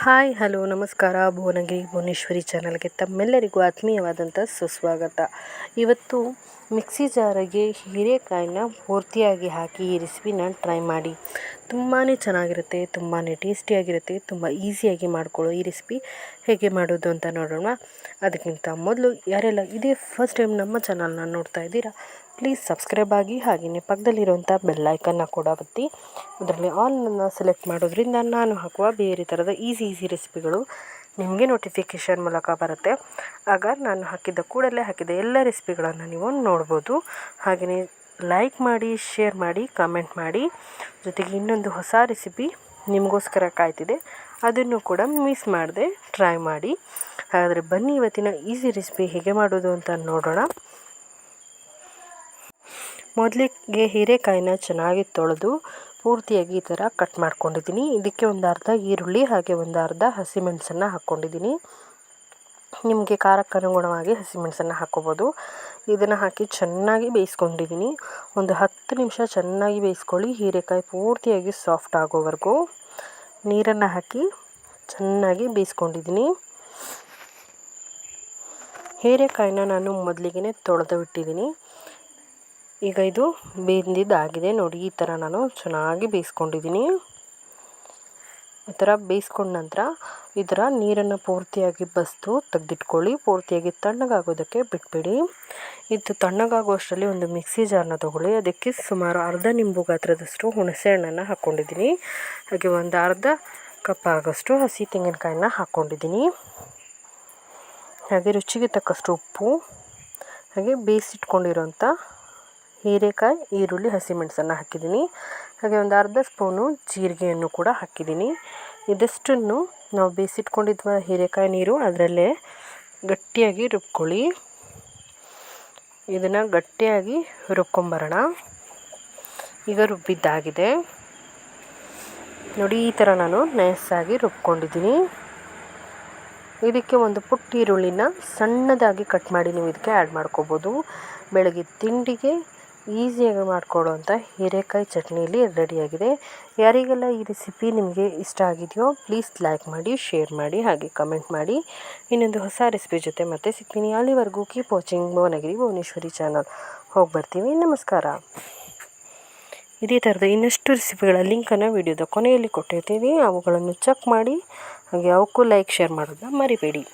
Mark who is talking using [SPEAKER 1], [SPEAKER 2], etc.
[SPEAKER 1] Hi, hello, ನಮಸ್ಕಾರ. ಭುವನಗಿರಿ ಭುವನೇಶ್ವರಿ ಚಾನಲ್ಗೆ ತಮ್ಮೆಲ್ಲರಿಗೂ ಆತ್ಮೀಯವಾದಂಥ ಸುಸ್ವಾಗತ. ಇವತ್ತು ಮಿಕ್ಸಿ ಜಾರಿಗೆ ಹೀರೆಕಾಯಿನ ಪೂರ್ತಿಯಾಗಿ ಹಾಕಿ ಈ ರೆಸಿಪಿನ ಟ್ರೈ ಮಾಡಿ. ತುಂಬಾ ಚೆನ್ನಾಗಿರುತ್ತೆ ತುಂಬಾ ಟೇಸ್ಟಿಯಾಗಿರುತ್ತೆ, ತುಂಬ ಈಸಿಯಾಗಿ ಮಾಡಿಕೊಳ್ಳೋ ಈ ರೆಸಿಪಿ. ಹೇಗೆ ಮಾಡೋದು ಅಂತ ನೋಡೋಣ. ಅದಕ್ಕಿಂತ ಮೊದಲು ಯಾರೆಲ್ಲ ಇದೇ ಫಸ್ಟ್ ಟೈಮ್ ನಮ್ಮ ಚಾನಲ್ನ ನೋಡ್ತಾ ಇದ್ದೀರಾ ಪ್ಲೀಸ್ ಸಬ್ಸ್ಕ್ರೈಬ್ ಆಗಿ ಹಾಗೆಯೇ ಪಕ್ಕದಲ್ಲಿರುವಂಥ ಬೆಲ್ಲೈಕನ್ನ ಕೂಡ ಒತ್ತಿ. ಅದರಲ್ಲಿ ಆಲ್ನ ಸೆಲೆಕ್ಟ್ ಮಾಡೋದ್ರಿಂದ ನಾನು ಹಾಕುವ ಬೇರೆ ಥರದ ಈಸಿ ಈಸಿ ರೆಸಿಪಿಗಳು ನಿಮಗೆ ನೋಟಿಫಿಕೇಷನ್ ಮೂಲಕ ಬರುತ್ತೆ. ಆಗ ನಾನು ಹಾಕಿದ್ದ ಕೂಡಲೇ ಹಾಕಿದ ಎಲ್ಲ ರೆಸಿಪಿಗಳನ್ನು ನೀವು ನೋಡ್ಬೋದು. ಹಾಗೆಯೇ ಲೈಕ್ ಮಾಡಿ ಶೇರ್ ಮಾಡಿ ಕಾಮೆಂಟ್ ಮಾಡಿ. ಜೊತೆಗೆ ಇನ್ನೊಂದು ಹೊಸ ರೆಸಿಪಿ ನಿಮಗೋಸ್ಕರ ಕಾಯ್ತಿದೆ. ಅದನ್ನು ಕೂಡ ಮಿಸ್ ಮಾಡದೆ ಟ್ರೈ ಮಾಡಿ. ಹಾಗಾದರೆ ಬನ್ನಿ ಇವತ್ತಿನ ಈಸಿ ರೆಸಿಪಿ ಹೇಗೆ ಮಾಡೋದು ಅಂತ ನೋಡೋಣ. ಮೊದಲಿಗೆ ಹೀರೆಕಾಯಿನ ಚೆನ್ನಾಗಿ ತೊಳೆದು ಪೂರ್ತಿಯಾಗಿ ಈ ಥರ ಕಟ್ ಮಾಡ್ಕೊಂಡಿದ್ದೀನಿ. ಇದಕ್ಕೆ ಒಂದು ಅರ್ಧ ಈರುಳ್ಳಿ, ಹಾಗೆ ಒಂದು ಅರ್ಧ ಹಸಿಮೆಣಸನ್ನು ಹಾಕ್ಕೊಂಡಿದ್ದೀನಿ. ನಿಮಗೆ ಖಾರಕ್ಕೆ ಅನುಗುಣವಾಗಿ ಹಸಿಮೆಣಸನ್ನು ಹಾಕ್ಕೋಬೋದು ಇದನ್ನು ಹಾಕಿ ಚೆನ್ನಾಗಿ ಬೇಯಿಸ್ಕೊಂಡಿದ್ದೀನಿ ಒಂದು ಹತ್ತು ನಿಮಿಷ ಚೆನ್ನಾಗಿ ಬೇಯಿಸ್ಕೊಳ್ಳಿ. ಹೀರೆಕಾಯಿ ಪೂರ್ತಿಯಾಗಿ ಸಾಫ್ಟ್ ಆಗೋವರೆಗೂ ನೀರನ್ನು ಹಾಕಿ ಚೆನ್ನಾಗಿ ಬೇಯಿಸ್ಕೊಂಡಿದ್ದೀನಿ ಹೀರೆಕಾಯಿನ ನಾನು ಮೊದಲಿಗೆ ತೊಳೆದು ಬಿಟ್ಟಿದ್ದೀನಿ ಈಗ ಇದು ಬೆಂದಿದ್ದಾಗಿದೆ. ನೋಡಿ, ಈ ಥರ ನಾನು ಚೆನ್ನಾಗಿ ಬೇಯಿಸ್ಕೊಂಡಿದ್ದೀನಿ ಈ ಥರ ಬೇಯಿಸ್ಕೊಂಡ ನಂತರ ಇದರ ನೀರನ್ನು ಪೂರ್ತಿಯಾಗಿ ಬಸಿದು ತೆಗೆದಿಟ್ಕೊಳ್ಳಿ. ಪೂರ್ತಿಯಾಗಿ ತಣ್ಣಗಾಗೋದಕ್ಕೆ ಬಿಟ್ಬಿಡಿ. ಇದು ತಣ್ಣಗಾಗುವಷ್ಟರಲ್ಲಿ ಒಂದು ಮಿಕ್ಸಿ ಜಾರ್ನ ತೊಗೊಳ್ಳಿ. ಅದಕ್ಕೆ ಸುಮಾರು ಅರ್ಧ ನಿಂಬು ಗಾತ್ರದಷ್ಟು ಹುಣಸೆ ಹಣ್ಣನ್ನು ಹಾಕ್ಕೊಂಡಿದ್ದೀನಿ. ಹಾಗೆ ಒಂದು ಅರ್ಧ ಕಪ್ ಆಗೋಷ್ಟು ಹಸಿ ತೆಂಗಿನಕಾಯನ್ನ ಹಾಕ್ಕೊಂಡಿದ್ದೀನಿ. ಹಾಗೆ ರುಚಿಗೆ ತಕ್ಕಷ್ಟು ಉಪ್ಪು, ಹಾಗೆ ಬೇಯಿಸಿಟ್ಕೊಂಡಿರೋಂಥ ಹೀರೆಕಾಯಿ, ಈರುಳ್ಳಿ ಹಸಿಮೆಣಸನ್ನು ಹಾಕಿದ್ದೀನಿ. ಹಾಗೆ ಒಂದು ಅರ್ಧ ಸ್ಪೂನು ಜೀರಿಗೆಯನ್ನು ಕೂಡ ಹಾಕಿದ್ದೀನಿ. ಇದಷ್ಟನ್ನು ನಾವು ಬೇಯಿಸಿಟ್ಕೊಂಡಿದ್ವ ಹೀರೆಕಾಯಿ ನೀರು, ಅದರಲ್ಲೇ ಗಟ್ಟಿಯಾಗಿ ರುಬ್ಕೊಳ್ಳಿ. ಇದನ್ನು ಗಟ್ಟಿಯಾಗಿ ರುಬ್ಕೊಂಬರೋಣ. ಈಗ ರುಬ್ಬಿದ್ದಾಗಿದೆ. ನೋಡಿ, ಈ ಥರ ನಾನು ನೈಸಾಗಿ ರುಬ್ಕೊಂಡಿದ್ದೀನಿ. ಇದಕ್ಕೆ ಒಂದು ಪುಟ್ಟ ಈರುಳ್ಳಿನ ಸಣ್ಣದಾಗಿ ಕಟ್ ಮಾಡಿ ನೀವು ಇದಕ್ಕೆ ಆ್ಯಡ್ ಮಾಡ್ಕೋಬೋದು. ಬೆಳಗ್ಗೆ ತಿಂಡಿಗೆ ಈಸಿಯಾಗಿ ಮಾಡಿಕೊಡುವಂಥ ಹೀರೆಕಾಯಿ ಚಟ್ನಿಯಲ್ಲಿ ರೆಡಿಯಾಗಿದೆ. ಯಾರಿಗೆಲ್ಲ ಈ ರೆಸಿಪಿ ನಿಮಗೆ ಇಷ್ಟ ಆಗಿದೆಯೋ ಪ್ಲೀಸ್ ಲೈಕ್ ಮಾಡಿ ಶೇರ್ ಮಾಡಿ, ಹಾಗೆ ಕಮೆಂಟ್ ಮಾಡಿ. ಇನ್ನೊಂದು ಹೊಸ ರೆಸಿಪಿ ಜೊತೆ ಮತ್ತೆ ಸಿಗ್ತೀನಿ. ಅಲ್ಲಿವರೆಗೂ keep watching Bhuvanagiri Bhuvaneshwari channel ಹೋಗಿ ಬರ್ತೀವಿ. ನಮಸ್ಕಾರ. ಇದೇ ಥರದ ಇನ್ನಷ್ಟು ರೆಸಿಪಿಗಳ ಲಿಂಕನ್ನು ವಿಡಿಯೋದ ಕೊನೆಯಲ್ಲಿ ಕೊಟ್ಟಿರ್ತೀವಿ ಅವುಗಳನ್ನು ಚೆಕ್ ಮಾಡಿ, ಹಾಗೆ ಅವಕ್ಕೂ ಲೈಕ್ ಶೇರ್ ಮಾಡೋದನ್ನ ಮರಿಬೇಡಿ.